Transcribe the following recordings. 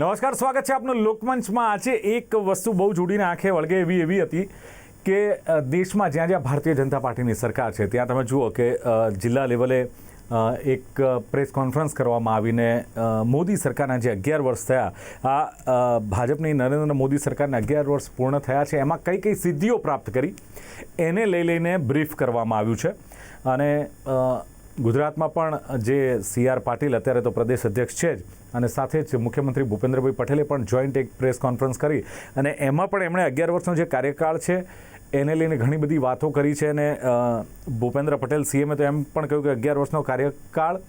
નમસ્કાર, સ્વાગત છે આપનું લોકમંચમાં. આજે એક વસ્તુ બહુ જોડીને આંખે વળગે એવી એવી હતી કે દેશમાં જ્યાં જ્યાં ભારતીય જનતા પાર્ટીની સરકાર છે, ત્યાં તમે જુઓ કે જિલ્લા લેવલે એક પ્રેસ કોન્ફરન્સ કરવામાં આવીને મોદી સરકારના જે અગિયાર વર્ષ થયા, આ ભાજપની નરેન્દ્ર મોદી સરકારના અગિયાર વર્ષ પૂર્ણ થયા છે, એમાં કઈ કઈ સિદ્ધિઓ પ્રાપ્ત કરી, એને લઈ લઈને બ્રીફ કરવામાં આવ્યું છે. અને ગુજરાતમાં પણ જે સી આર પાટીલ અત્યારે તો પ્રદેશ અધ્યક્ષ છે જ, અને સાથે જ મુખ્યમંત્રી ભૂપેન્દ્રભાઈ પટેલે પણ જોઈન્ટ એક પ્રેસ કોન્ફરન્સ કરી. અને એમાં પણ એમણે અગિયાર વર્ષનો જે કાર્યકાળ છે, એને લઈને ઘણી બધી વાતો કરી છે. અને ભૂપેન્દ્ર પટેલ સીએમએ તો એમ પણ કહ્યું કે અગિયાર વર્ષનો કાર્યકાળ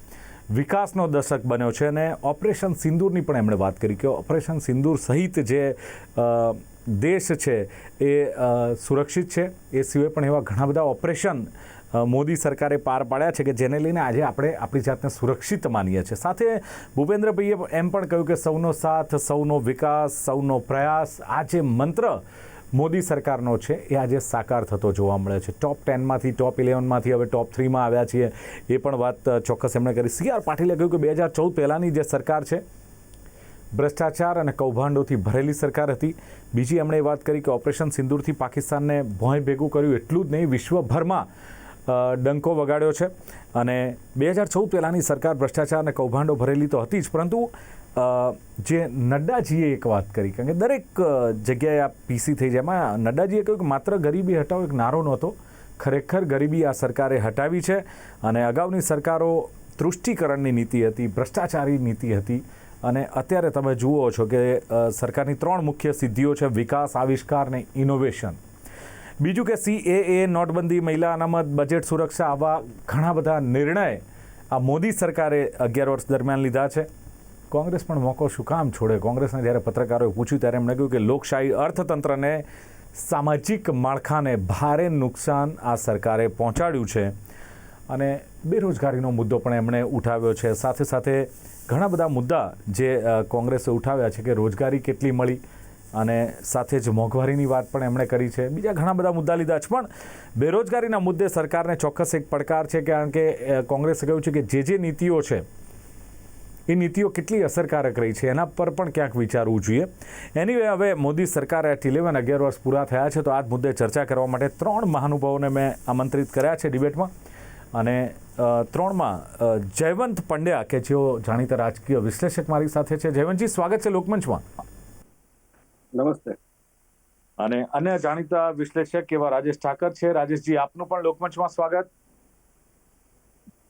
વિકાસનો દશક બન્યો છે. અને ઓપરેશન સિંદૂરની પણ એમણે વાત કરી કે ઓપરેશન સિંદૂર સહિત જે દેશ છે એ સુરક્ષિત છે. એ સિવાય પણ એવા ઘણા બધા ઓપરેશન મોદી સરકારે પાર પાડ્યા છે કે જેને લઈને આજે આપણે આપણી જાતને સુરક્ષિત માનીએ છીએ. સાથે ભૂપેન્દ્રભાઈએ એમ પણ કહ્યું કે સૌનો સાથ, સૌનો વિકાસ, સૌનો પ્રયાસ, આ જે મંત્ર મોદી સરકારનો છે, એ આજે સાકાર થતો જોવા મળે છે. ટોપ ટેનમાંથી ટોપ ઇલેવનમાંથી હવે ટોપ થ્રીમાં આવ્યા છીએ. એ પણ વાત ચોક્કસ એમણે કરી. સી આર પાટીલે કહ્યું કે બે હજાર ચૌદ પહેલાંની જે સરકાર છે, ભ્રષ્ટાચાર અને કૌભાંડોથી ભરેલી સરકાર હતી. બીજી એમણે વાત કરી કે ઓપરેશન સિંદૂરથી પાકિસ્તાનને ભોંય ભેગું કર્યું એટલું જ નહીં, વિશ્વભરમાં ડંકો વગાડ્યો છે અને બે હજાર ચૌદ પહેલાંની સરકાર ભ્રષ્ટાચાર અને કૌભાંડો ભરેલી તો હતી જ, પરંતુ જે નડ્ડાજીએ એક વાત કરી, કારણ કે દરેક જગ્યાએ આ પીસી થઈ જાય. એમાં નડ્ડાજીએ કહ્યું કે માત્ર ગરીબી હટાવો એક નારો નહોતો, ખરેખર ગરીબી આ સરકારે હટાવી છે અને અગાઉની સરકારો તૃષ્ટિકરણની નીતિ હતી, ભ્રષ્ટાચારી નીતિ હતી અને અત્યારે તમે જુઓ છો કે સરકારની ત્રણ મુખ્ય સિદ્ધિઓ છે વિકાસ, આવિષ્કાર અને ઇનોવેશન બીજું કે સી એ નોટબંધી મહિલા અનામત, બજેટ સુરક્ષા આવા ઘણા બધા નિર્ણય આ મોદી સરકારે અગિયાર વર્ષ દરમિયાન લીધા છે. કોંગ્રેસ પણ મોકો શું કામ છોડે? કોંગ્રેસને જ્યારે પત્રકારોએ પૂછ્યું ત્યારે એમણે કહ્યું કે લોકશાહી અર્થતંત્રને સામાજિક માળખાને ભારે નુકસાન આ સરકારે પહોંચાડ્યું છે. અને બેરોજગારીનો મુદ્દો પણ એમણે ઉઠાવ્યો છે. સાથે સાથે ઘણા બધા મુદ્દા જે કોંગ્રેસે ઉઠાવ્યા છે કે રોજગારી કેટલી મળી અને સાથે જ મોંઘવારીની વાત પણ એમણે કરી છે. બીજા ઘણા બધા મુદ્દા લીધા છે, પણ બેરોજગારીના મુદ્દે સરકારને ચોક્કસ એક પડકાર છે કારણ કે કોંગ્રેસે કહ્યું છે કે જે જે નીતિઓ છે, એ નીતિઓ કેટલી અસરકારક રહી છે, એના પર પણ ક્યાંક વિચારવું જોઈએ. એનીવે હવે મોદી સરકારે એટ ઇલેવન અગિયાર વર્ષ પૂરા થયા છે, તો આ જ મુદ્દે ચર્ચા કરવા માટે ત્રણ મહાનુભાવોને મેં આમંત્રિત કર્યા છે ડિબેટમાં. અને ત્રણમાં જયવંત પંડ્યા, કે જેઓ જાણીતા રાજકીય વિશ્લેષક મારી સાથે છે. જયવંતજી, સ્વાગત છે લોકમંચમાં. નમસ્તે. અને અન્ય જાણીતા વિશ્લેષક એવા રાજેશ ઠાકર છે. રાજેશજી આપનું પણ લોકમંચમાં સ્વાગત.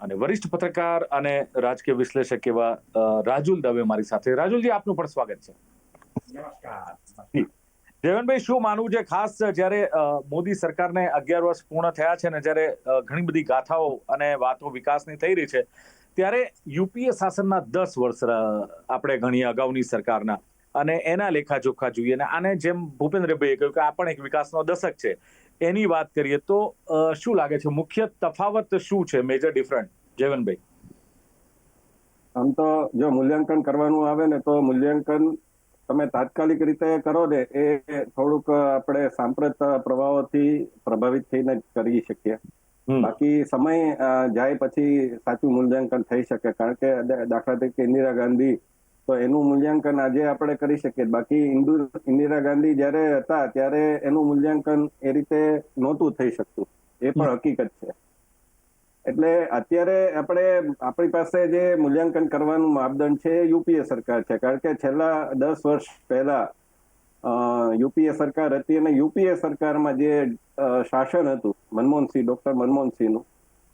અને વરિષ્ઠ પત્રકાર અને રાજકીય વિશ્લેષક એવા રાજુલ દવે મારી સાથે. રાજુલજી આપનું પણ સ્વાગત છે. જયવંતભાઈ શું માનવું છે? ખાસ જ્યારે મોદી સરકારને અગિયાર વર્ષ પૂર્ણ થયા છે ને જ્યારે ઘણી બધી ગાથાઓ અને વાતો વિકાસની થઈ રહી છે ત્યારે યુપીએ શાસનના દસ વર્ષ આપણે ગણીએ અગાઉની સરકારના. અને એના લેખાજોખા જોઈએ. અને આને જેમ ભૂપેન્દ્રભાઈએ કહ્યું કે આ પણ એક વિકાસનો દશક છે એની વાત કરીએ તો શું લાગે છે? મુખ્ય તફાવત શું છે? Major different Jayvantbhai. આમ તો જો મૂલ્યાંકન કરવાનું આવે ને તો મૂલ્યાંકન તમે તાત્કાલિક રીતે કરો ને એ થોડુંક આપણે સાંપ્રત પ્રવાહોથી પ્રભાવિત થઈને કરી શકીએ. બાકી સમય જાય પછી સાચું મૂલ્યાંકન થઈ શકે. કારણ કે દાખલા તરીકે ઇન્દિરા ગાંધી તો એનું મૂલ્યાંકન આજે આપણે કરી શકીએ. બાકી ઇન્દુ- ઇન્દિરા ગાંધી જ્યારે હતા ત્યારે એનું મૂલ્યાંકન એ રીતે નહોતું થઈ શકતું. એ પણ હકીકત છે. એટલે અત્યારે આપણે આપણી પાસે જે મૂલ્યાંકન કરવાનું માપદંડ છે એ યુપીએ સરકાર છે. કારણ કે છેલ્લા દસ વર્ષ પહેલા યુપીએ સરકાર હતી અને યુપીએ સરકારમાં જે શાસન હતું મનમોહનસિંહ ડોક્ટર મનમોહનસિંહનું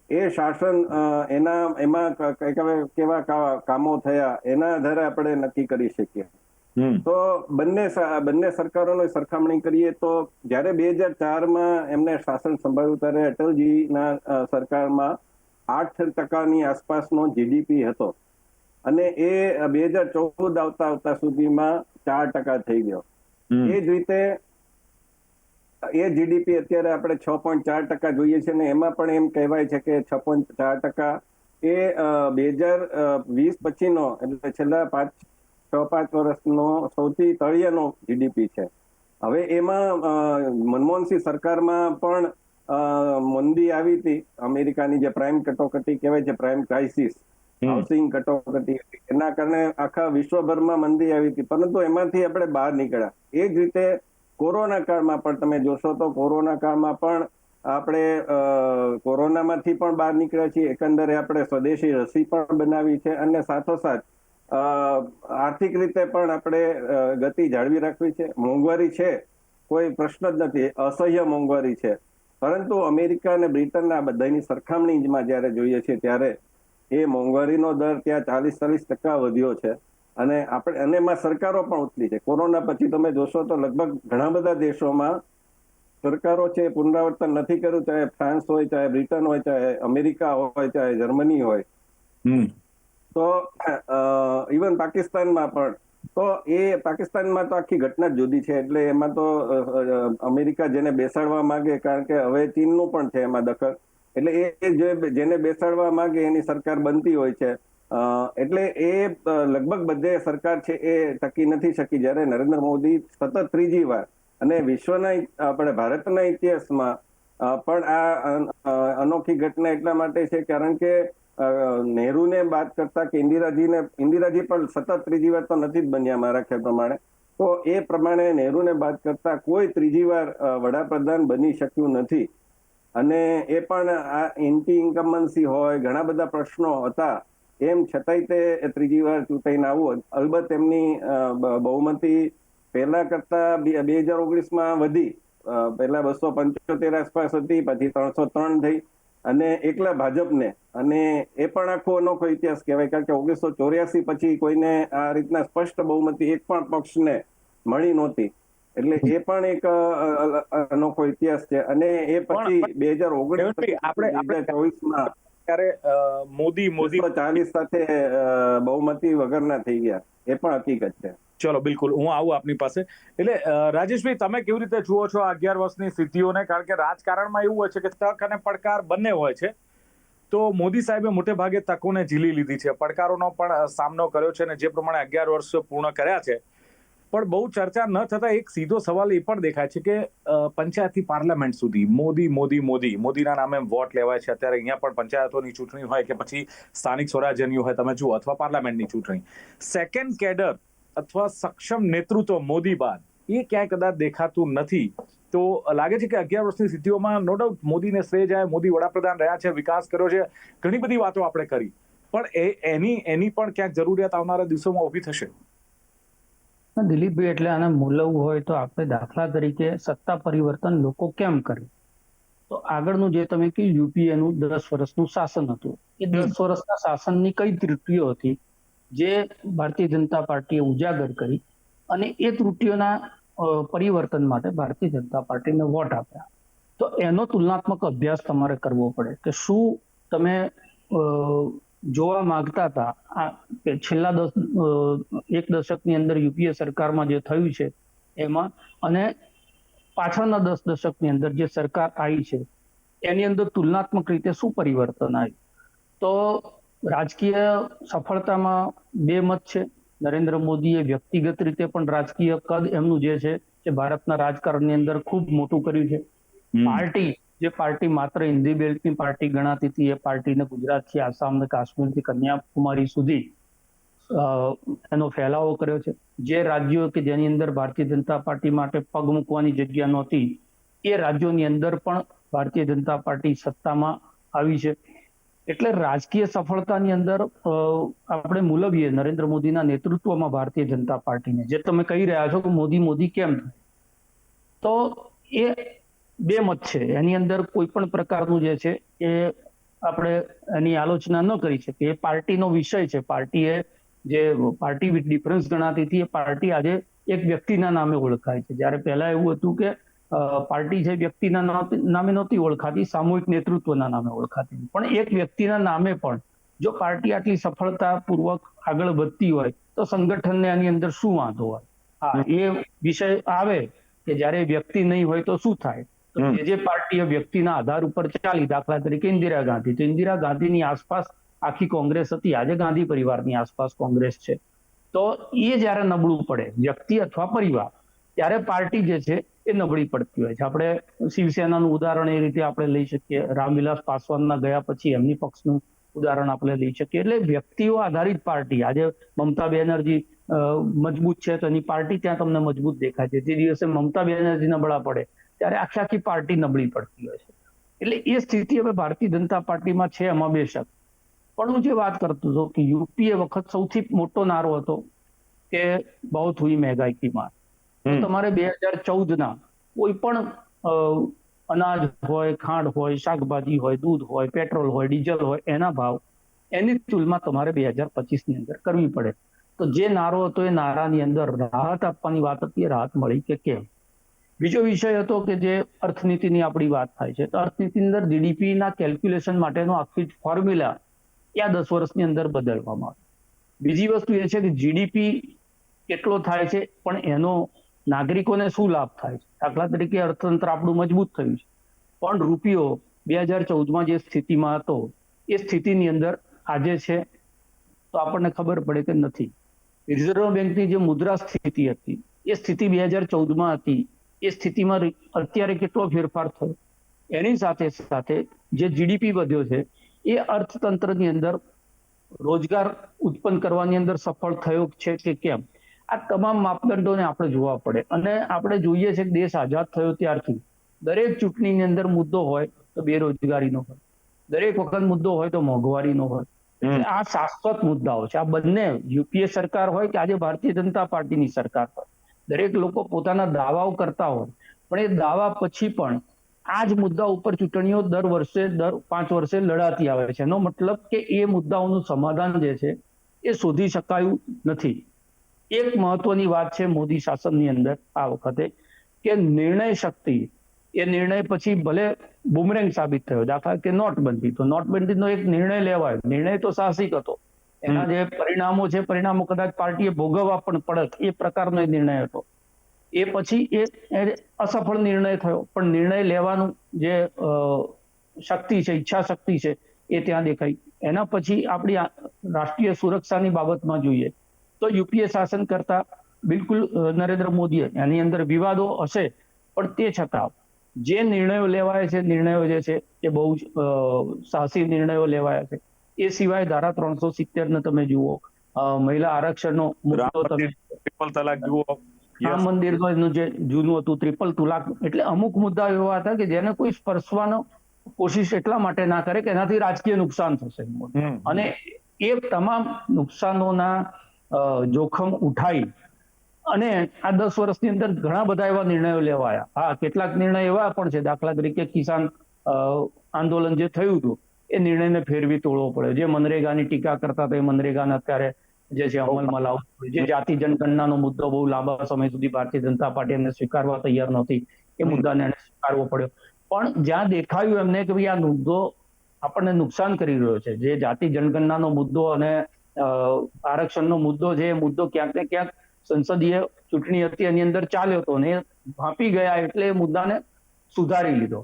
એ શાસન એના એમાં કેવા- કામો થયા એના આધારે આપણે નક્કી કરી શકીએ. તો બંને બંને સરકારોની સરખામણી કરીએ તો જ્યારે બે હજાર ચારમાં એમને શાસન સંભાળ્યું ત્યારે અટલજીના સરકારમાં આઠ ટકાની આસપાસનો જીડીપી હતો. અને એ બે હજાર ચૌદ આવતા આવતા સુધીમાં ચાર ટકા થઈ ગયો. એ જ રીતે એ જીડીપી અત્યારે આપણે છ પોઈન્ટ ચાર ટકા જોઈએ છે ને એમાં પણ એમ કહેવાય છે કે છ પોઈન્ટ ચાર ટકા એ બે હજાર વીસ પછીનો એટલે છેલ્લા પાંચ છ પાંચ વર્ષનો સૌથી તળિયાનો જીડીપી છે. હવે એમાં મનમોહનસિંહ સરકારમાં પણ મંદી આવી હતી. અમેરિકાની જે પ્રાઇમ કટોકટી કહેવાય છે પ્રાઇમ ક્રાઇસિસ હાઉસિંગ કટોકટી એના કારણે આખા વિશ્વભરમાં મંદી આવી હતી. પરંતુ એમાંથી આપણે બહાર નીકળ્યા. એ જ રીતે કોરોના કાળમાં પણ તમે જોશો તો કોરોના કાળમાં પણ આપણે કોરોનામાંથી પણ બહાર નીકળ્યા છીએ. એકંદરે આપણે સ્વદેશી રસી પણ બનાવી છે અને સાથોસાથ આર્થિક રીતે પણ આપણે ગતિ જાળવી રાખવી છે. મોંઘવારી છે, કોઈ પ્રશ્ન જ નથી. અસહ્ય મોંઘવારી છે. પરંતુ અમેરિકા અને બ્રિટનના બધાની સરખામણીમાં જ્યારે જોઈએ છીએ ત્યારે એ મોંઘવારીનો દર ત્યાં ચાલીસ ચાલીસ ટકા વધ્યો છે. અને આપણે અને એમાં સરકારો પણ ઉતરી છે. કોરોના પછી તમે જોશો તો લગભગ ઘણા બધા દેશોમાં સરકારો છે પુનરાવર્તન નથી કર્યું ચાહે ફ્રાન્સ હોય ચાહે બ્રિટન હોય ચાહે અમેરિકા હોય ચાહે જર્મની હોય. તો ઇવન પાકિસ્તાનમાં પણ. તો એ પાકિસ્તાનમાં તો આખી ઘટના જ જુદી છે. એટલે એમાં તો અમેરિકા જેને બેસાડવા માંગે કારણ કે હવે ચીનનું પણ છે એમાં દખલ. એટલે એ જે જેને બેસાડવા માંગે એની સરકાર બનતી હોય છે. એટલે એ લગભગ બધે સરકાર છે એ ટકી નથી શકી. જ્યારે નરેન્દ્ર મોદી સતત ત્રીજી વાર અને વિશ્વના આપણે ભારતના ઇતિહાસમાં પણ આ અનોખી ઘટના એટલા માટે છે કારણ કે નહેરુને બાદ કરતા કે ઇન્દિરાજીને, ઇન્દિરાજી પણ સતત ત્રીજી વાર તો નથી જ બન્યા મારા ખ્યાલ પ્રમાણે. તો એ પ્રમાણે નહેરુને બાદ કરતા કોઈ ત્રીજી વાર વડાપ્રધાન બની શક્યું નથી. અને એ પણ આ એન્ટી ઇન્કમન્સી હોય, ઘણા બધા પ્રશ્નો હતા. એમ છતાંય તે ત્રીજી વાર ચૂંટાઈને આવવું અલબત્ત એમની બહુમતી પહેલા કરતા બે હજાર ઓગણીસમાં વધી. પહેલા બસો પંચોતેર આસપાસ હતી પછી ત્રણસો ત્રણ થઈ. અને એકલા ભાજપને અને એ પણ આખો અનોખો ઇતિહાસ કહેવાય. કારણ કે ઓગણીસો ચોર્યાસી પછી કોઈને આ રીતના સ્પષ્ટ બહુમતી એક પણ પક્ષને મળી નહોતી. એટલે એ પણ એક અનોખો ઇતિહાસ છે. અને એ પછી બે હજાર ઓગણીસ આપણે- ચોવીસમાં ત્યારે મોદી મોદી ચાલીસ સાથે બહુમતી વગરના થઈ ગયા. એ પણ હકીકત છે. ચલો બિલકુલ. હું આવું આપની પાસે. એટલે રાજેશભાઈ તમે કેવી રીતે જુઓ છો આ અગિયાર વર્ષની સિદ્ધિઓને? કારણ કે રાજકારણમાં એવું હોય છે કે તક અને પડકાર બંને હોય છે. તો મોદી સાહેબે મોટે ભાગે તકોને ઝીલી લીધી છે. પડકારોનો પણ સામનો કર્યો છે અને જે પ્રમાણે અગિયાર વર્ષ પૂર્ણ કર્યા છે પણ બહુ ચર્ચા ન થતા એક સીધો સવાલ એ પણ દેખાય છે કે પંચાયતથી પાર્લામેન્ટ સુધી મોદી મોદી મોદી, મોદીના નામે વોટ લેવાય છે. અત્યારે અહીંયા પણ પંચાયતોની ચૂંટણી હોય કે પછી સ્થાનિક સ્વરાજ્યની હોય, તમે જુઓ, અથવા પાર્લામેન્ટની ચૂંટણી. સેકન્ડ કેડર અથવા સક્ષમ નેતૃત્વ મોદી બાદ એ ક્યાંય કદાચ દેખાતું નથી. તો લાગે છે કે અગિયાર વર્ષની સિદ્ધિઓમાં નો ડાઉટ મોદીને શ્રેય જાય, મોદી વડાપ્રધાન રહ્યા છે, વિકાસ કર્યો છે, ઘણી બધી વાતો આપણે કરી. પણ એ, એની એની પણ ક્યાંક જરૂરિયાત આવનારા દિવસોમાં ઊભી થશે. દિલીપભાઈ એટલે આને મૂલવવું હોય તો આપણે દાખલા તરીકે સત્તા પરિવર્તન લોકો કેમ કરે? તો આગળનું જે તમે કહ્યું યુપીએનું દસ વર્ષનું શાસન હતું. એ દસ વર્ષના શાસનની કઈ ત્રુટીઓ હતી? જે ભારતીય જનતા પાર્ટીએ ઉજાગર કરી અને એ ત્રુટિઓના પરિવર્તન માટે ભારતીય જનતા પાર્ટીને વોટ આપ્યા. તો એનો તુલનાત્મક અભ્યાસ તમારે કરવો પડે કે શું તમે જોવા માંગતા હતા. કે છેલ્લા દસ એક દશકની અંદર યુપીએ સરકારમાં જે થયું છે એમાં અને પાછળના દસ દશકની અંદર જે સરકાર આવી છે એની અંદર તુલનાત્મક રીતે શું પરિવર્તન આવ્યું? તો રાજકીય સફળતામાં બે મત છે. નરેન્દ્ર મોદીએ વ્યક્તિગત રીતે પણ રાજકીય કદ એમનું જે છે એ ભારતના રાજકારણની અંદર ખૂબ મોટું કર્યું છે. પાર્ટી જે પાર્ટી માત્ર હિન્દી બેલ્ટની પાર્ટી ગણાતી હતી, એ પાર્ટીને ગુજરાતથી આસામ કાશ્મીરથી કન્યાકુમારી સુધી એનો ફેલાવો કર્યો છે. જે રાજ્યો કે જેની અંદર ભારતીય જનતા પાર્ટી માટે પગ મૂકવાની જગ્યા નહોતી, એ રાજ્યોની અંદર પણ ભારતીય જનતા પાર્ટી સત્તામાં આવી છે. એટલે રાજકીય સફળતાની અંદર આપણે મૂલવીએ નરેન્દ્ર મોદીના નેતૃત્વમાં ભારતીય જનતા પાર્ટીને. જે તમે કહી રહ્યા છો કે મોદી મોદી કેમ? તો એ બે મત છે. એની અંદર કોઈ પણ પ્રકારનું જે છે એ આપણે એની આલોચના ન કરી શકીએ. એ પાર્ટીનો વિષય છે. પાર્ટીએ જે પાર્ટી વિથ ડિફરન્સ ગણાતી હતી, એ પાર્ટી આજે એક વ્યક્તિના નામે ઓળખાય છે. જ્યારે પહેલા એવું હતું કે પાર્ટી છે વ્યક્તિના નામે નહોતી ઓળખાતી, સામૂહિક નેતૃત્વના નામે ઓળખાતી. પણ એક વ્યક્તિના નામે પણ જો પાર્ટી આટલી સફળતાપૂર્વક આગળ વધતી હોય, તો સંગઠનને આની અંદર શું વાંધો હોય? હા, એ વિષય આવે કે જ્યારે વ્યક્તિ નહીં હોય તો શું થાય? તો જે જે પાર્ટી વ્યક્તિના આધાર ઉપર ચાલી દાખલા તરીકે ઇન્દિરા ગાંધી. તો ઇન્દિરા ગાંધીની આસપાસ આખી કોંગ્રેસ હતી. આજે ગાંધી પરિવારની આસપાસ કોંગ્રેસ છે. તો એ જ્યારે નબળું પડે વ્યક્તિ અથવા પરિવાર ત્યારે પાર્ટી જે છે એ નબળી પડતી હોય છે. આપણે શિવસેનાનું ઉદાહરણ એ રીતે આપણે લઈ શકીએ. રામવિલાસ પાસવાનના ગયા પછી એમની પક્ષનું ઉદાહરણ આપણે લઈ શકીએ. એટલે વ્યક્તિઓ આધારિત પાર્ટી. આજે મમતા બેનર્જી મજબૂત છે તો એની પાર્ટી ત્યાં તમને મજબૂત દેખાય છે. જે દિવસે મમતા બેનર્જી નબળા પડે ત્યારે આખી આખી પાર્ટી નબળી પડતી હોય છે. એટલે એ સ્થિતિ હવે ભારતીય જનતા પાર્ટીમાં છે એમાં બેશક પણ હું જે વાત કરતો હતો કે યુપીએ વખત સૌથી મોટો નારો હતો કે બહુ હુઈ મહેંગાઈ કી માર. તમારે બે હજાર ચૌદના કોઈ પણ અનાજ હોય ખાંડ હોય શાકભાજી હોય દૂધ હોય પેટ્રોલ હોય ડીઝલ હોય એના ભાવ એની તુલના તમારે બે હજાર પચીસની અંદર કરવી પડે. તો જે નારો હતો એ નારાની અંદર રાહત આપવાની વાત હતી એ રાહત મળી કે કેમ? બીજો વિષય હતો કે જે અર્થનીતિની આપણી વાત થાય છે, તો અર્થનીતિની અંદર જીડીપીના કેલ્ક્યુલેશન માટેનો આખી ફોર્મ્યુલા આ દસ વર્ષની અંદર બદલવામાં આવે. બીજી વસ્તુ એ છે કે જીડીપી કેટલો થાય છે, પણ એનો નાગરિકોને શું લાભ થાય છે? દાખલા તરીકે અર્થતંત્ર આપણું મજબૂત થયું છે. પણ રૂપિયો બે હજાર ચૌદમાં જે સ્થિતિમાં હતો, એ સ્થિતિની અંદર આજે છે, તો આપણને ખબર પડે કે નથી. રિઝર્વ બેંકની જે મુદ્રા સ્થિતિ હતી, એ સ્થિતિ બે હજાર ચૌદમાં હતી. એ સ્થિતિમાં અત્યારે કેટલો ફેરફાર થયો? એની સાથે સાથે જે જીડીપી વધ્યો છે એ અર્થતંત્રની અંદર રોજગાર ઉત્પન્ન કરવાની અંદર સફળ થયો છે કે કેમ? આ તમામ માપદંડોને આપણે જોવા પડે. અને આપણે જોઈએ છે કે દેશ આઝાદ થયો ત્યારથી. દરેક ચૂંટણીની અંદર મુદ્દો હોય તો બેરોજગારીનો હોય. દરેક વખત મુદ્દો હોય તો મોંઘવારીનો હોય. આ શાશ્વત મુદ્દાઓ છે. આ બંને યુપીએ સરકાર હોય કે આજે ભારતીય જનતા પાર્ટીની સરકાર હોય. દરેક લોકો પોતાના દાવાઓ કરતા હોય. પણ એ દાવા પછી પણ આ જ મુદ્દા ઉપર ચૂંટણીઓ દર વર્ષે, દર પાંચ વર્ષે લડાતી આવે છે. એનો મતલબ કે એ મુદ્દાઓનું સમાધાન જે છે એ શોધી શકાયું નથી. એક મહત્વની વાત છે મોદી શાસનની અંદર આ વખતે કે નિર્ણય શક્તિ, એ નિર્ણય પછી ભલે બુમરેંગ સાબિત થયો, દાખલા કે નોટબંધી. તો નોટબંધીનો એક નિર્ણય લેવાયો. નિર્ણય તો સાહસિક હતો. એના જે પરિણામો છે, પરિણામો કદાચ પાર્ટીએ ભોગવવા પણ પડત એ પ્રકારનો નિર્ણય હતો. એ પછી એ અસફળ નિર્ણય થયો. પણ નિર્ણય લેવાનું જે શક્તિ છે ઈચ્છા શક્તિ છે, એ ત્યાં દેખાઈ. એના પછી આપણી રાષ્ટ્રીય સુરક્ષાની બાબતમાં જોઈએ. તો યુપીએ શાસન કરતા બિલકુલ નરેન્દ્ર મોદીએ એની અંદર વિવાદો હશે, પણ તે છતાં જે નિર્ણયો લેવાય છે, નિર્ણયો જે છે, એ બહુ સાહસી નિર્ણયો લેવાયા છે. એ સિવાય ધારા ત્રણસો સિત્તેર ને તમે જુઓ મહિલા આરક્ષણનો મુદ્દો તમે ટ્રિપલ તલાક જુઓ. રામ મંદિરનું જે જૂનું હતું ત્રિપલ તુલાક એટલે અમુક મુદ્દા એવા હતા કે જેને કોઈ સ્પર્શવાનો કોશિશ એટલા માટે ના કરે કે એનાથી રાજકીય નુકસાન થશે. અને એ તમામ નુકસાનોના જોખમ ઉઠાઈ અને આ દસ વર્ષની અંદર ઘણા બધા એવા નિર્ણયો લેવાયા. હા કેટલાક નિર્ણય એવા પણ છે. દાખલા તરીકે કિસાન આંદોલન જે થયું હતું એ નિર્ણયને ફેરવી તોડવો પડ્યો જે મનરેગાની ટીકા કરતા હતા એ મનરેગાને અત્યારે જે છે અમલમાં લાવવું. જે જાતિ જનગણનાનો મુદ્દો બહુ લાંબા સમય સુધી ભારતીય જનતા પાર્ટી એમને સ્વીકારવા તૈયાર નહોતી. એ મુદ્દાને એને સ્વીકારવો પડ્યો. પણ જ્યાં દેખાયું એમને કે ભાઈ આ મુદ્દો આપણને નુકસાન કરી રહ્યો છે, જે જાતિ જનગણનાનો મુદ્દો અને આરક્ષણનો મુદ્દો એ મુદ્દો ક્યાંક ને ક્યાંક સંસદીય ચૂંટણી હતી એની અંદર ચાલ્યો હતો ને ભાંપી ગયા એટલે એ મુદ્દાને સુધારી લીધો.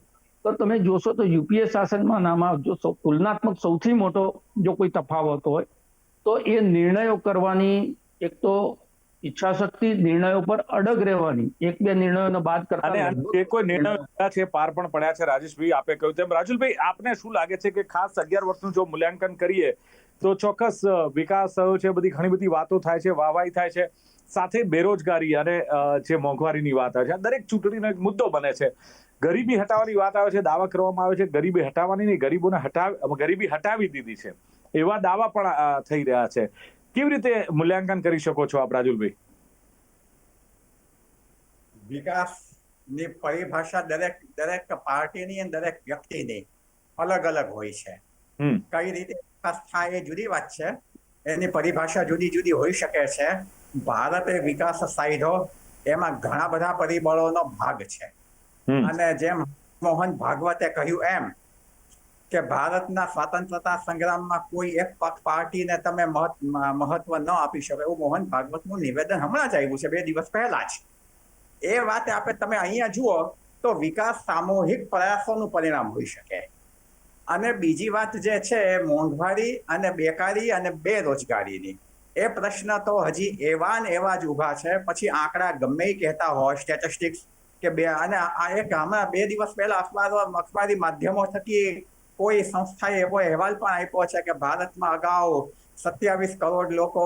તો તમે જોશો તો યુપીએ શાસનમાં નામાં જો તુલનાત્મક સૌથી મોટો જો કોઈ તફાવત હોય તો એ નિર્ણયો કરવાની એક તો ઈચ્છા શક્તિ નિર્ણયો પર અડગ રહેવાની. એક બે નિર્ણયોને બાદ કરતા અને જે કોઈ નિર્ણયો છે પાર પણ પડ્યા છે. રાજેશભાઈ આપે કહ્યું તેમ. રાજુલભાઈ આપને શું લાગે છે કે ખાસ અગિયાર વર્ષનું જો મૂલ્યાંકન કરીએ તો ચોક્કસ વિકાસ થયો છે બધી ઘણી બધી વાતો થાય છે વાહવાઈ થાય છે. સાથે બેરોજગારી અને જે મોંઘવારીની વાત આવે છે દરેક ચૂંટણીનો એક મુદ્દો બને છે. ગરીબી હટાવવાની વાત આવે છે દાવા કરવામાં આવે છે ગરીબી હટાવવાની નહીં ગરીબોને હટાવી ગરીબી હટાવી દીધી છે. એવા દાવા પણ થઈ રહ્યા છે. કેવી રીતે મૂલ્યાંકન કરી શકો છો આપ રાજુલભાઈ? વિકાસની પરિભાષા દરેક દરેક પાર્ટીની અને દરેક વ્યક્તિની અલગ અલગ હોય છે. કઈ રીતે થાય એ જુદી વાત છે. એની પરિભાષા જુદી જુદી હોઈ શકે છે. ભારતે વિકાસ સાધ્યો. એમાં ઘણા બધા પરિબળોનો ભાગ છે. અને જેમ મોહન ભાગવતે કહ્યું એમ કે ભારતના સ્વતંત્રતા સંગ્રામમાં કોઈ એક પક્ષ પાર્ટીને તમે મહત- મહત્વ ન આપી શકો એવું મોહન ભાગવતનું નિવેદન હમણાં જ આવ્યું છે બે દિવસ પહેલા જ. એ વાતે આપણે તમે અહીંયા જુઓ તો વિકાસ સામૂહિક પ્રયાસોનું પરિણામ હોઈ શકે. અને બીજી વાત જે છે એ મોંઘવારી અને બેકારી અને બેરોજગારીની. એ પ્રશ્ન તો હજી એવા ને એવા જ ઊભા છે. પછી આંકડા ગમે કહેતા હોય સ્ટેટિસ્ટિક્સ કે બે, અને આ એક હમણાં બે દિવસ પહેલા અખબારો, અખબારી માધ્યમો થકી કોઈ સંસ્થાએ એવો અહેવાલ પણ આપ્યો છે કે ભારતમાં અગાઉ સત્યાવીસ કરોડ લોકો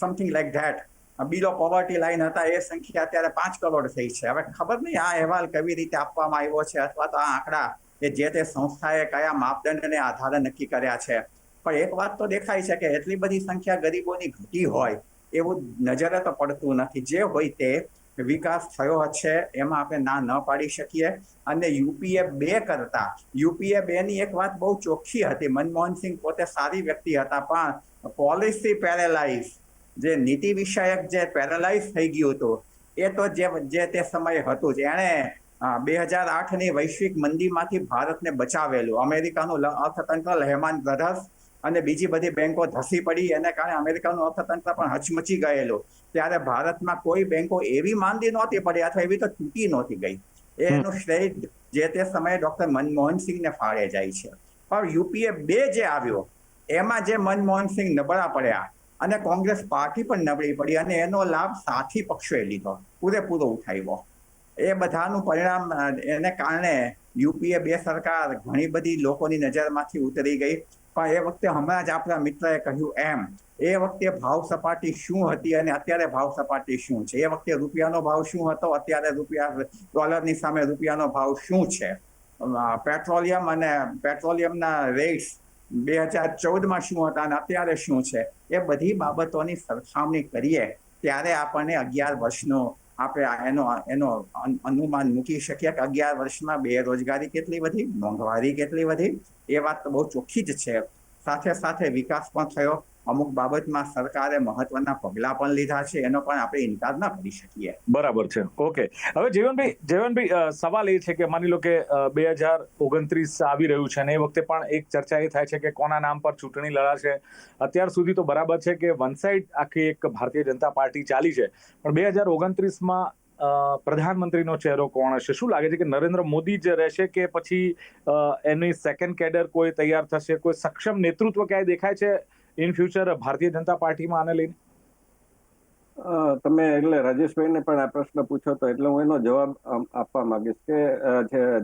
something like that below poverty line હતા. એ સંખ્યા અત્યારે પાંચ કરોડ થઈ છે. હવે ખબર નહીં આ અહેવાલ કેવી રીતે આપવામાં આવ્યો છે અથવા તો આ આંકડા કે જે તે સંસ્થાએ કયા માપદંડને આધારે નક્કી કર્યા છે. પણ એક વાત તો દેખાય છે કે એટલી બધી સંખ્યા ગરીબોની ઘટી હોય એવું નજરે તો પડતું નથી. જે હોય તે વિકાસ થયો છે એમાં આપણે ના ન પાડી શકીએ. અને યુપીએ બે કરતા, યુપીએ બે ની એક વાત બહુ ચોખ્ખી હતી. મનમોહન સિંહ પોતે સારી વ્યક્તિ હતા, પણ પોલિસી પેરેલાઇઝ, જે નીતિ વિષયક જે પેરેલાઇઝ થઈ ગયું હતું, એ તો જે જે તે સમયે હતું. જ એણે બે હજાર આઠની વૈશ્વિક મંદીમાંથી ભારતને બચાવેલું. અમેરિકાનું અર્થતંત્ર લહેમાન બ્રધર્સ અને બીજી બધી બેંકો ધસી પડી. એને કારણે અમેરિકાનું અર્થતંત્ર પણ હચમચી ગયેલું. ત્યારે ભારતમાં કોઈ બેંકો એવી માંદી નહોતી પડી અથવા એવી તો તૂટી નહોતી ગઈ. એનું શ્રેય જે તે સમયે ડોક્ટર મનમોહન સિંહને ફાળે જાય છે. પણ યુપીએ બે જે આવ્યો એમાં જે મનમોહન સિંહ નબળા પડ્યા અને કોંગ્રેસ પાર્ટી પણ નબળી પડી અને એનો લાભ સાથી પક્ષોએ લીધો. પૂરેપૂરો ઉઠાવ્યો. એ બધાનું પરિણામ એને કારણે યુપીએ બે સરકાર ઘણી બધી લોકોની નજરમાંથી ઉતરી ગઈ. પણ એ વખતે હમણાં જ આપણા મિત્રએ કહ્યું એમ, એ વખતે ભાવ સપાટી શું હતી અને અત્યારે ભાવ સપાટી શું છે? એ વખતે રૂપિયાનો ભાવ શું હતો? અત્યારે રૂપિયા ડોલરની સામે રૂપિયાનો ભાવ શું છે? પેટ્રોલિયમ અને પેટ્રોલિયમના રેટ્સ બે હજાર ચૌદમાં શું હતા અને અત્યારે શું છે? એ બધી બાબતોની સરખામણી કરીએ, ત્યારે આપણને અગિયાર વર્ષનો આપણે એનો એનો અન- અનુમાન મૂકી શકીએ કે અગિયાર વર્ષમાં બેરોજગારી કેટલી વધી, મોંઘવારી કેટલી વધી? એ વાત તો બહુ ચોખ્ખી જ છે. સાથે સાથે વિકાસ પણ થયો. અમુક બાબતમાં સરકારે મહત્વના પગલાં પણ લીધા છે, એનો પણ આપણે ઇનકાર ના કરી શકીએ. બરાબર છે. ઓકે. હવે જીવનભાઈ જીવનભાઈ સવાલ એ છે કે માની લો કે બે હજાર ઓગણત્રીસ આવી રહ્યું છે અને એ વખતે પણ એક ચર્ચા એ થાય છે કે કોના નામ પર ચૂંટણી લડાશે. અત્યાર સુધી તો બરાબર છે કે વન સાઇડ આખી એક ભારતીય જનતા પાર્ટી ચાલી છે. પણ બે હજાર ઓગણત્રીસમાં પ્રધાનમંત્રીનો ચહેરો કોણ હશે? શું લાગે છે કે નરેન્દ્ર મોદી જ રહેશે કે પછી એની સેકન્ડ કેડર કોઈ તૈયાર થશે? કોઈ સક્ષમ નેતૃત્વ ક્યાંય દેખાય છે? ઇન ફ્યુચર ભારતીય જનતા પાર્ટીમાં આને લઈને? તમે એટલે રાજેશભાઈને પણ આ પ્રશ્ન પૂછો તો એટલે હું એનો જવાબ આપવા માંગીશ કે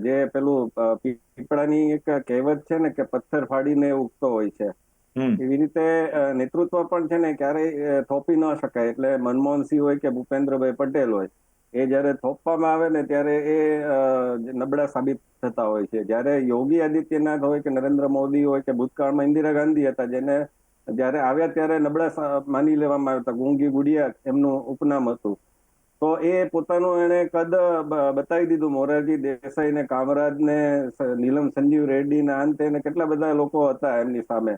જે પેલું પીપળાની એક કહેવત છે ને કે પથ્થર ફાડીને ઉગતો હોય છે. એવી રીતે નેતૃત્વ પણ છે ને ક્યારેય થોપી ન શકાય. એટલે મનમોહનસિંહ હોય કે ભૂપેન્દ્રભાઈ પટેલ હોય એ જ્યારે થોપવામાં આવે ને ત્યારે એ નબળા સાબિત થતા હોય છે. જ્યારે યોગી આદિત્યનાથ હોય કે નરેન્દ્ર મોદી હોય કે ભૂતકાળમાં ઇન્દિરા ગાંધી હતા જેને જ્યારે આવ્યા ત્યારે નબળા માની લેવામાં આવ્યા હતા, ગુંગી ગુડિયા એમનું ઉપનામ હતું. તો એ પોતાનું એને કદ બતાવી દીધું મોરારજી દેસાઈ ને કામરાજ ને નીલમ સંજીવ રેડ્ડી ને અંતે ને કેટલા બધા લોકો હતા એમની સામે.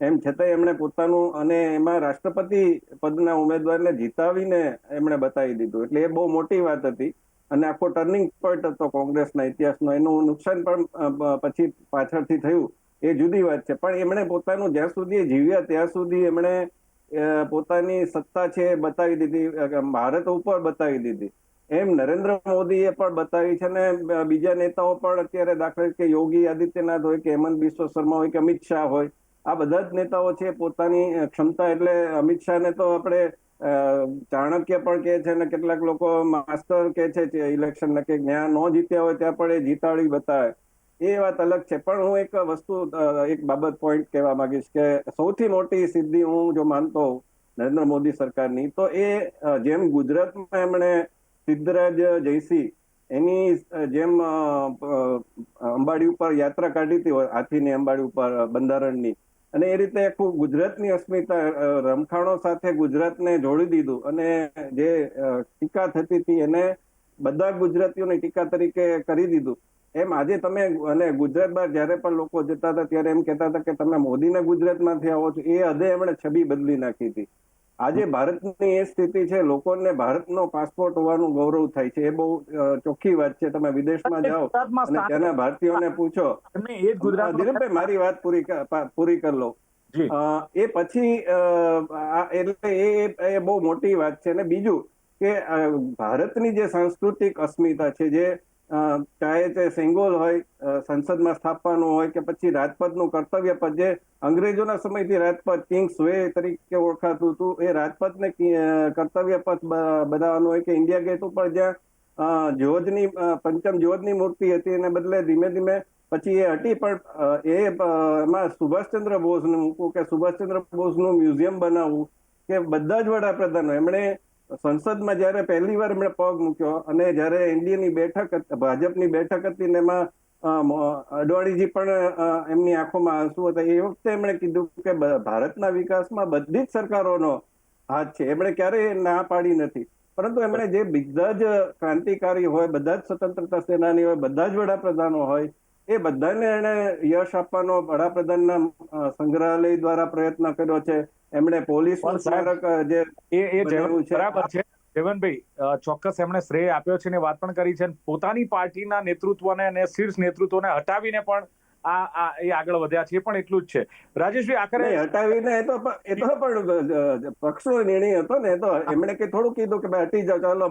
એમ છતાંય એમણે પોતાનું અને એમાં રાષ્ટ્રપતિ પદના ઉમેદવારને જીતાવીને એમણે બતાવી દીધું. એટલે એ બહુ મોટી વાત હતી. અને આખો ટર્નિંગ પોઈન્ટ હતો કોંગ્રેસના ઇતિહાસનો. એનું નુકસાન પણ પછી પાછળથી થયું. એ જુદી વાત છે. પણ એમણે પોતાનું જ્યાં સુધી જીવ્યા ત્યાં સુધી એમણે પોતાની સત્તા છે એ બતાવી દીધી ભારત ઉપર બતાવી દીધી. એમ નરેન્દ્ર મોદીએ પણ બતાવી છે ને બીજા નેતાઓ પણ અત્યારે દાખલા કે યોગી આદિત્યનાથ હોય કે હેમંત વિશ્વ શર્મા હોય કે અમિત શાહ હોય, આ બધા જ નેતાઓ છે પોતાની ક્ષમતા એટલે અમિત શાહને તો આપણે ચાણક્ય પણ કહે છે ને, કેટલાક લોકો માસ્ટર કહે છે કે ઇલેક્શન કે જ્યાં ન જીત્યા હોય ત્યાં પણ એ જીતાડી બતાવે. એ વાત અલગ છે. પણ હું એક વસ્તુ એક બાબત પોઈન્ટ કહેવા માંગીશ કે સૌથી મોટી સિદ્ધિ હું જો માનતો નરેન્દ્ર મોદી સરકારની, તો એ જેમ ગુજરાતમાં એમણે સિદ્ધરાજ જયસિંહ એની જેમ અંબાડી ઉપર યાત્રા કાઢી હતી હાથીની અંબાડી ઉપર બંધારણની, અને એ રીતે આખું ગુજરાતની અસ્મિતા રમખાણો સાથે ગુજરાતને જોડી દીધું અને જે ટીકા થતી હતી એને બધા ગુજરાતીઓની ટીકા તરીકે કરી દીધું. એમ આજે તમે અને ગુજરાત બહાર જયારે પણ લોકો જતા હતા ત્યારે એમ કહેતા હતા કે તમે મોદીના ગુજરાતમાંથી આવો છો. એ હદે એમણે છબી બદલી નાખી હતી. આજે ભારતની એ સ્થિતિ છે લોકોને ભારતનો પાસપોર્ટ હોવાનું ગૌરવ થાય છે. એ બહુ ચોખ્ખી વાત છે. તમે વિદેશમાં જાઓ અને તેના ત્યાંના ભારતીયોને પૂછો દિલીપભાઈ મારી વાત પૂરી પૂરી કરી લો. એ પછી એટલે એ બહુ મોટી વાત છે. અને બીજું કે ભારતની જે સાંસ્કૃતિક અસ્મિતા છે, જે ચાહે તે સેંગોલ હોય સંસદમાં સ્થાપવાનું હોય કે પછી રાજપથનું કર્તવ્ય પદ, જે અંગ્રેજોના સમયથી રાજપથ, કિંગ્સ વે તરીકે ઓળખાતું હતું, એ રાજપથને કર્તવ્ય પથ બનાવવાનું હોય કે ઇન્ડિયા ગેટ ઉપર જ્યાં જ્યોજની પંચમ જ્યોજની મૂર્તિ હતી, એને બદલે ધીમે ધીમે પછી એ હટી, પણ એમાં સુભાષચંદ્ર બોઝનું મૂકવું કે સુભાષચંદ્ર બોઝનું મ્યુઝિયમ બનાવવું કે બધા જ વડાપ્રધાનો, એમણે સંસદમાં જ્યારે પહેલી વાર એમણે પગ મૂક્યો અને જ્યારે એનડીએની બેઠક ભાજપની બેઠક હતી એમાં અડવાણીજી પણ એમની આંખોમાં આંસુ હતા. એ વખતે એમણે કીધું કે ભારતના વિકાસમાં બધી જ સરકારોનો હાથ છે. એમણે ક્યારેય ના પાડી નથી. પરંતુ એમણે જે બધા જ ક્રાંતિકારી હોય, બધા જ સ્વતંત્રતા સેનાની હોય, બધા જ વડાપ્રધાનો હોય એ બધાને એને યશ આપવાનો વડાપ્રધાનના સંગ્રહાલય દ્વારા પ્રયત્ન કર્યો છે. એમણે પોલીસ જે એ એ. બરાબર છે. જયવંતભાઈ ચોક્કસ એમણે શ્રેય આપ્યો છે ને વાત પણ કરી છે પોતાની પાર્ટીના નેતૃત્વને અને શીર્ષ નેતૃત્વને હટાવીને પણ આ આ એ આગળ વધ્યા છે એ પણ એટલું જ છે. રાજેશભાઈ આખરે હટાવીને એ તો એ તો પણ પક્ષો પક્ષનો નિર્ણય હતો ને એ તો એમણે કે થોડું કીધું કે ભાઈ હટી જાઓ ચાલો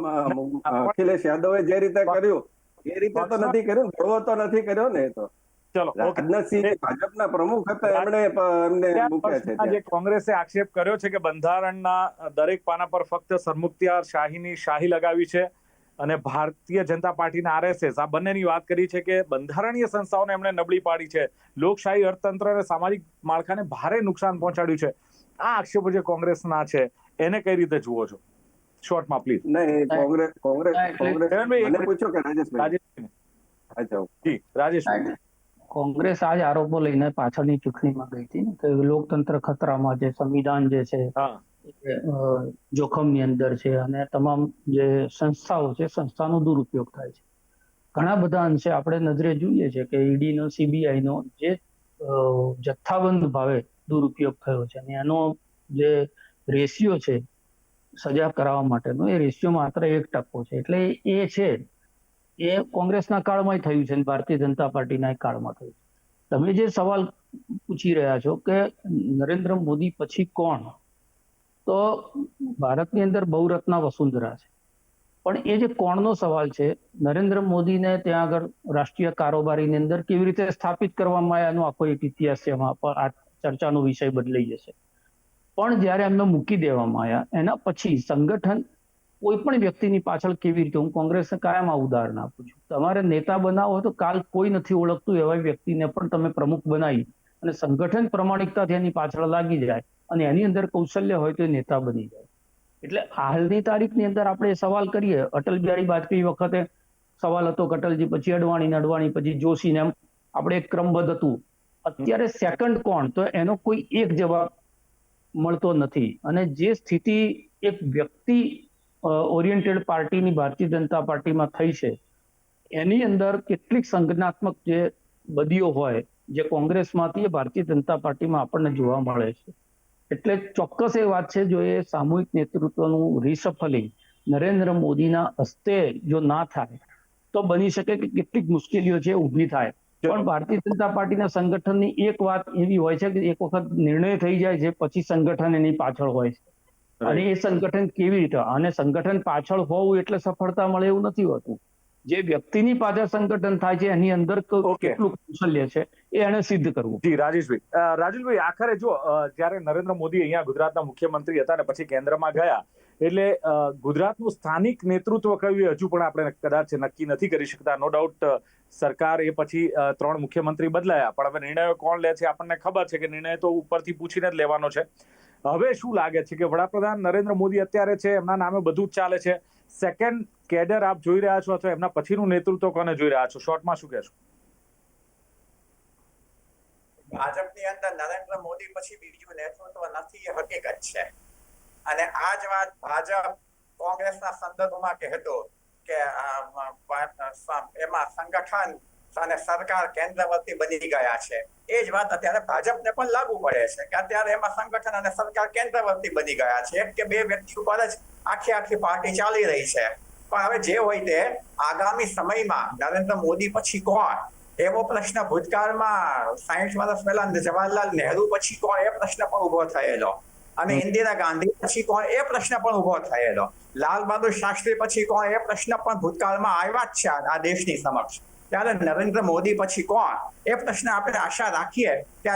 અખિલેશ યાદવે જે રીતે કર્યું એ રીતે તો નથી કર્યું બળવો તો નથી કર્યો ને એ તો. ચલો રાજનાથસિંહ ભાજપના પ્રમુખ હતા એમણે એમને મૂક્યા છે કોંગ્રેસે આક્ષેપ કર્યો છે કે બંધારણના દરેક પાના પર ફક્ત સરમુખત્યાર શાહીની શાહી લગાવી છે અને ભારતીય જનતા પાર્ટીના આરએસએસ આ બંનેની વાત કરી છે કે બંધારણીય સંસ્થાઓને એમણે નબળી પાડી છે. લોકશાહી અર્થતંત્ર અને સામાજિક માળખાને ભારે નુકસાન પહોંચાડ્યું છે. આ આક્ષેપો જે કોંગ્રેસના છે એને કઈ રીતે જુઓ છો? શોર્ટમાં પ્લીઝ નહીં કોંગ્રેસ કોંગ્રેસ કોંગ્રેસ. મને પૂછો કે રાજેશભાઈ? રાજેશ અચ્છા જી રાજેશભાઈ. કોંગ્રેસ આજ આરોપો લઈને પાછળની ચૂંટણીમાં ગઈ હતી ને કે લોકતંત્ર ખતરામાં જે સંવિધાન જે છે જોખમની અંદર છે અને તમામ જે સંસ્થાઓ છે સંસ્થાનો દુરુપયોગ થાય છે. ઘણા બધા અંશે આપણે નજરે જોઈએ છે કે ઈડીનો સીબીઆઈનો જે જથ્થાબંધ ભાવે દુરુપયોગ થયો છે અને એનો જે રેશિયો છે સજા કરાવવા માટેનો, એ રેશિયો માત્ર એક ટકો છે. એટલે એ છે એ કોંગ્રેસના કાળમાં થયું છે ભારતીય જનતા પાર્ટીના કાળમાં થયું તમે જે સવાલ પૂછી રહ્યા છો કે નરેન્દ્ર મોદી પછી કોણ? તો ભારતની અંદર બહુરત્ના વસુંધરા છે. પણ એ જે કોણનો સવાલ છે, નરેન્દ્ર મોદીને ત્યાં આગળ રાષ્ટ્રીય કારોબારીની અંદર કેવી રીતે સ્થાપિત કરવામાં આવ્યા એનો આખો એક ઇતિહાસ છે, એમાં આ ચર્ચાનો વિષય બદલાઈ જશે. પણ જ્યારે એમને મૂકી દેવામાં આવ્યા, એના પછી સંગઠન કોઈ પણ વ્યક્તિની પાછળ કેવી રીતે, હું કોંગ્રેસને કાયમ આ ઉદાહરણ આપું છું. તમારે નેતા બનાવો તો કાલ કોઈ નથી ઓળખતું એવા વ્યક્તિને પણ તમે પ્રમુખ બનાવી અને સંગઠન પ્રમાણિકતાથી એની પાછળ લાગી જાય અને એની અંદર કૌશલ્ય હોય તો એ નેતા બની જાય. એટલે હાલની તારીખની અંદર આપણે સવાલ કરીએ. અટલ બિહારી વાજપેયી વખતે સવાલ હતો અટલજી, પછી અડવાણી ને અડવાણી, પછી જોશી ને એમ. આપણે એક ક્રમબદ્ધ હતું. અત્યારે સેકન્ડ કોણ? તો એનો કોઈ એક જવાબ મળતો નથી. અને જે સ્થિતિ એક વ્યક્તિ ઓરિએન્ટેડ પાર્ટીની ભારતીય જનતા પાર્ટીમાં થઈ છે, એની અંદર કેટલીક સંગઠનાત્મક જે બદીઓ હોય, જે કોંગ્રેસમાંથી એ ભારતીય જનતા પાર્ટીમાં આપણને જોવા મળે છે. એટલે ચોક્કસ એ વાત છે, જો એ સામૂહિક નેતૃત્વનું રિસફલિંગ નરેન્દ્ર મોદીના હસ્તે જો ના થાય, તો બની શકે કે કેટલીક મુશ્કેલીઓ છે ઊભી થાય. પણ ભારતીય જનતા પાર્ટીના સંગઠનની એક વાત એવી હોય છે કે એક વખત નિર્ણય થઈ જાય છે પછી સંગઠન એની પાછળ હોય છે. અને એ સંગઠન કેવી રીતે? અને સંગઠન પાછળ હોવું એટલે સફળતા મળે એવું નથી હોતું. જે વ્યક્તિની પાછળ સંગઠન થાય છે એની અંદર કેટલું કૌશલ્ય છે એ એને સિદ્ધ કરવું. જી રાજેશભાઈ. રાજેશભાઈ આખરે જો જયારે જ્યારે નરેન્દ્ર મોદી અહીંયા ગુજરાતના મુખ્યમંત્રી હતા ને પછી કેન્દ્રમાં ગયા એટલે ગુજરાતનું સ્થાનિક નેતૃત્વ કયું હજુ પણ આપણે કદાચ નક્કી નથી કરી શકતા. નો ડાઉટ સરકાર એ પછી ત્રણ મુખ્યમંત્રી બદલાયા. પણ હવે નિર્ણયો કોણ લે છે આપણને ખબર છે કે નિર્ણય તો ઉપરથી પૂછીને જ લેવાનો છે. હવે શું લાગે છે કે વડાપ્રધાન નરેન્દ્ર મોદી અત્યારે છે, એમના નામે બધું જ ચાલે છે. સેકન્ડ કેડર આપ જોઈ રહ્યા છો અથવા એમના પછીનું નેતૃત્વ કોને જોઈ રહ્યા છો? શોર્ટમાં શું કહેશો? ભાજપની અંદર નરેન્દ્ર મોદી પછી બીજું નેતૃત્વ નથી, એ હકીકત છે. અને આ જ વાત ભાજપ કોંગ્રેસના સંદર્ભમાં કહેતો કે એમાં સંગઠન અને સરકાર કેન્દ્રવર્તી બની ગયા છે. એ જ વાત અત્યારે ભાજપને પણ લાગુ પડે છે કે અત્યારે એમાં સંગઠન અને સરકાર કેન્દ્રવર્તી બની ગયા છે. એક કે બે વ્યક્તિ ઉપર જ આખી આખી પાર્ટી ચાલી રહી છે. પણ હવે જે હોય તે આગામી સમયમાં નરેન્દ્ર મોદી પછી કોણ? એવો પ્રશ્ન ભૂતકાળમાં સાહીઠ વર્ષ પહેલા જવાહરલાલ નહેરુ પછી કોણ? એ પ્રશ્ન પણ ઊભો થયેલો. અને ઇન્દિરા ગાંધી પછી કોણ એ પ્રશ્ન પણ ઊભો થયેલો. લાલ બહાદુર શાસ્ત્રી પછી કોણ એ પ્રશ્ન પણ ભૂતકાળમાં આવ્યા જ છે આ દેશની સમક્ષ. ત્યારે નરેન્દ્ર મોદી પછી કોણ? એ પ્રશ્ન આપણે આશા રાખીએ કે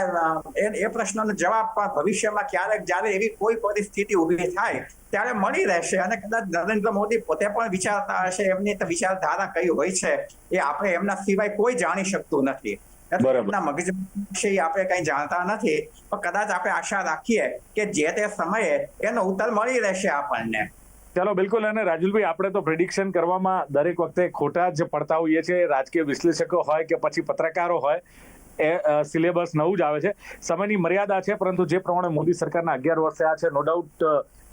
એ પ્રશ્નનો જવાબ પણ ભવિષ્યમાં ક્યારેક જ્યારે એવી કોઈ પરિસ્થિતિ ઊભી થાય ત્યારે મળી રહેશે અને કદાચ નરેન્દ્ર મોદી પોતે પણ વિચારતા હશે એમની વિચારધારા કઈ હોય છે એ આપણે એમના સિવાય કોઈ જાણી શકતું નથી. મગજ આપણે કઈ જાણતા નથી પણ કદાચ આપણે આશા રાખીએ કે જે તે સમયે એનો ઉત્તર મળી રહેશે આપણને. ચાલો બિલકુલ અને રાજુલભાઈ આપણે તો પ્રિડિક્શન કરવામાં દરેક વખતે ખોટા જ પડતા હોઈએ છીએ. રાજકીય વિશ્લેષકો હોય કે પછી પત્રકારો હોય એ સિલેબસ નવું જ આવે છે. સમયની મર્યાદા છે પરંતુ જે પ્રમાણે મોદી સરકારના અગિયાર વર્ષે આ છે નો ડાઉટ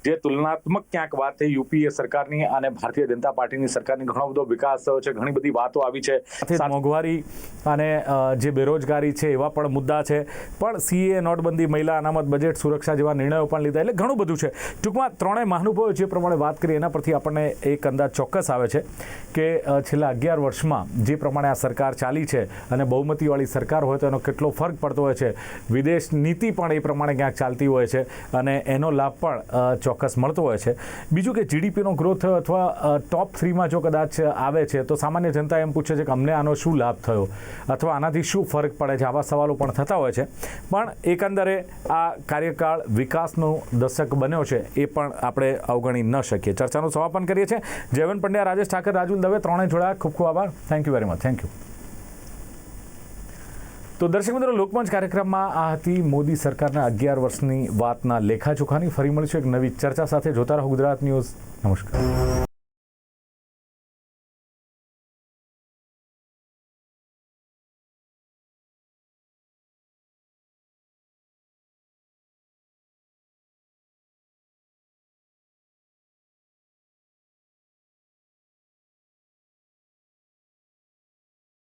જે તુલનાત્મક ક્યાંક વાત થઈ યુપીએ સરકારની અને ભારતીય જનતા પાર્ટીની સરકારની. ઘણો બધો વિકાસ થયો છે ઘણી બધી વાતો આવી છે. મોંઘવારી અને જે બેરોજગારી છે એવા પણ મુદ્દા છે. પણ સીએ નોટબંધી મહિલા અનામત બજેટ સુરક્ષા જેવા નિર્ણયો પણ લીધા એટલે ઘણું બધું છે. ટૂંકમાં ત્રણેય મહાનુભાવો જે પ્રમાણે વાત કરી એના પરથી આપણને એક અંદાજ ચોક્કસ આવે છે કે છેલ્લા અગિયાર વર્ષમાં જે પ્રમાણે આ સરકાર ચાલી છે અને બહુમતીવાળી સરકાર હોય તો એનો કેટલો ફરક પડતો હોય છે. વિદેશ નીતિ પણ એ પ્રમાણે ક્યાંક ચાલતી હોય છે અને એનો લાભ પણ ચોક્કસ મળતો હોય છે. બીજું કે જીડીપીનો ગ્રોથ અથવા ટોપ થ્રીમાં જો કદાચ આવે છે, તો સામાન્ય જનતા એમ પૂછે છે કે અમને આનો શું લાભ થયો? અથવા આનાથી શું ફરક પડે છે? આવા સવાલો પણ થતા હોય છે. પણ એકંદરે આ કાર્યકાળ વિકાસનો દશક બન્યો છે, એ પણ આપણે અવગણી ન શકીએ. ચર્ચાનું સમાપન કરીએ છીએ. જયવંત પંડ્યા, રાજેશ ઠાકર, રાજુલ દવે, ત્રણેય જોડાયા ખૂબ ખૂબ આભાર. Thank you very much thank you તો દર્શક મિત્રો, લોકમંચ કાર્યક્રમમાં આ હતી મોદી સરકારના અગિયાર વર્ષની વાતના લેખાજોખાની. ફરી મળીશું એક નવી ચર્ચા સાથે. જોતા રહો ગુજરાત ન્યૂઝ. નમસ્કાર.